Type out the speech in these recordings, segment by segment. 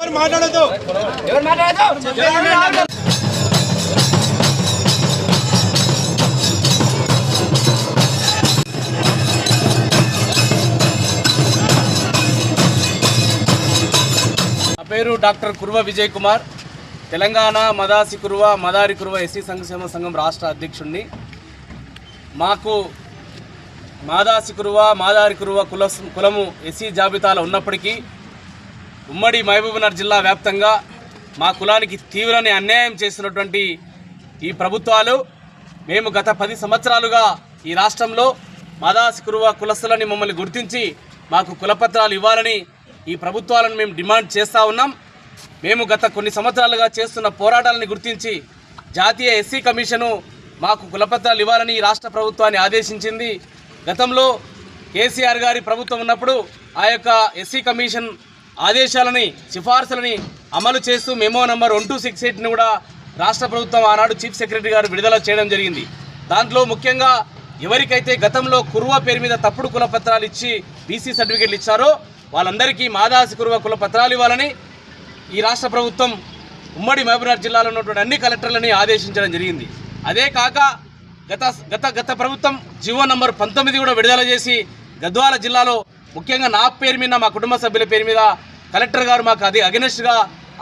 ఎవరు మాట్లాడదు ఎవరు మాట్లాడదు నా పేరు డాక్టర్ కుర్వ విజయ్ కుమార్. తెలంగాణ మదాసి కురువ మదారి కురువ ఎస్సీ సంక్షేమ సంఘం రాష్ట్ర అధ్యక్షుడిని మాకు మాదాసి కురువ మాదారి కురువ కుల కులము ఎస్సీ జాబితాలో ఉన్నప్పటికీ ఉమ్మడి మహబూబ్నగర్ జిల్లా వ్యాప్తంగా మా కులానికి తీవ్రని అన్యాయం చేసినటువంటి ఈ ప్రభుత్వాలు మేము గత పది సంవత్సరాలుగా ఈ రాష్ట్రంలో మదాస్ కురువ కులస్తులని మమ్మల్ని గుర్తించి మాకు కులపత్రాలు ఇవ్వాలని ఈ ప్రభుత్వాలను మేము డిమాండ్ చేస్తూ ఉన్నాం. మేము గత కొన్ని సంవత్సరాలుగా చేస్తున్న పోరాటాలను గుర్తించి జాతీయ ఎస్సీ కమిషను మాకు కులపత్రాలు ఇవ్వాలని ఈ రాష్ట్ర ప్రభుత్వాన్ని ఆదేశించింది. గతంలో కేసీఆర్ గారి ప్రభుత్వం ఉన్నప్పుడు ఆ యొక్క ఎస్సీ కమిషన్ ఆదేశాలని సిఫార్సులని అమలు చేస్తూ memo number one two six ఎయిట్ని కూడా రాష్ట్ర ప్రభుత్వం ఆనాడు చీఫ్ సెక్రటరీ గారు విడుదల చేయడం జరిగింది. దాంట్లో ముఖ్యంగా ఎవరికైతే గతంలో కురువ పేరు మీద తప్పుడు కుల పత్రాలు ఇచ్చి బీసీ సర్టిఫికేట్లు ఇచ్చారో వాళ్ళందరికీ మాదాసి కురువ కుల పత్రాలు ఇవ్వాలని ఈ రాష్ట్ర ప్రభుత్వం ఉమ్మడి మహబూబ్నగర్ జిల్లాలో ఉన్నటువంటి అన్ని కలెక్టర్లని ఆదేశించడం జరిగింది. అదే కాక గత గత గత ప్రభుత్వం జీవో నంబర్ పంతొమ్మిది కూడా విడుదల చేసి గద్వాల జిల్లాలో ముఖ్యంగా నా పేరు మీద మా కుటుంబ సభ్యుల పేరు మీద కలెక్టర్ గారు మాకు అది అగెనెస్ట్గా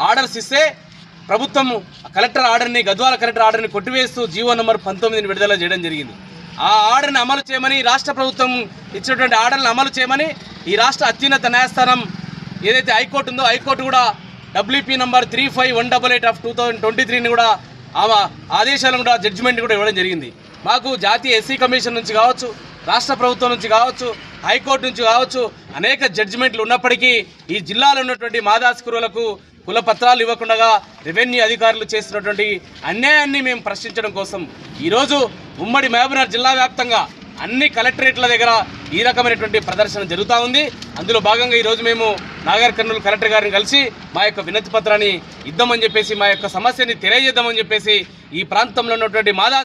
ఆర్డర్స్ ఇస్తే ప్రభుత్వం కలెక్టర్ ఆర్డర్ని గద్వాల కలెక్టర్ ఆర్డర్ని కొట్టివేస్తూ జీవో నెంబర్ పంతొమ్మిదిని విడుదల చేయడం జరిగింది. ఆ ఆర్డర్ని అమలు చేయమని రాష్ట్ర ప్రభుత్వం ఇచ్చినటువంటి ఆర్డర్ని అమలు చేయమని ఈ రాష్ట్ర అత్యున్నత న్యాయస్థానం ఏదైతే హైకోర్టు ఉందో హైకోర్టు కూడా WP number three five one double eight of two thousand twenty త్రీని కూడా ఆమె ఆదేశాలను కూడా జడ్జిమెంట్ కూడా ఇవ్వడం జరిగింది. మాకు జాతీయ ఎస్సీ కమిషన్ నుంచి కావచ్చు రాష్ట్ర ప్రభుత్వం నుంచి కావచ్చు హైకోర్టు నుంచి కావచ్చు అనేక జడ్జిమెంట్లు ఉన్నప్పటికీ ఈ జిల్లాలో ఉన్నటువంటి మాదాస్కురులకు కుల పత్రాలు ఇవ్వకుండా రెవెన్యూ అధికారులు చేసినటువంటి అన్యాయాన్ని మేము ప్రశ్నించడం కోసం ఈరోజు ఉమ్మడి మహబూబ్నగర్ జిల్లా వ్యాప్తంగా అన్ని కలెక్టరేట్ల దగ్గర ఈ రకమైనటువంటి ప్రదర్శన జరుగుతూ ఉంది. అందులో భాగంగా ఈరోజు మేము నాగర్ కర్నూలు కలెక్టర్ గారిని కలిసి మా యొక్క వినతి పత్రాన్ని ఇద్దామని చెప్పేసి మా యొక్క సమస్యని తెలియజేద్దామని చెప్పేసి ఈ ప్రాంతంలో ఉన్నటువంటి మాదా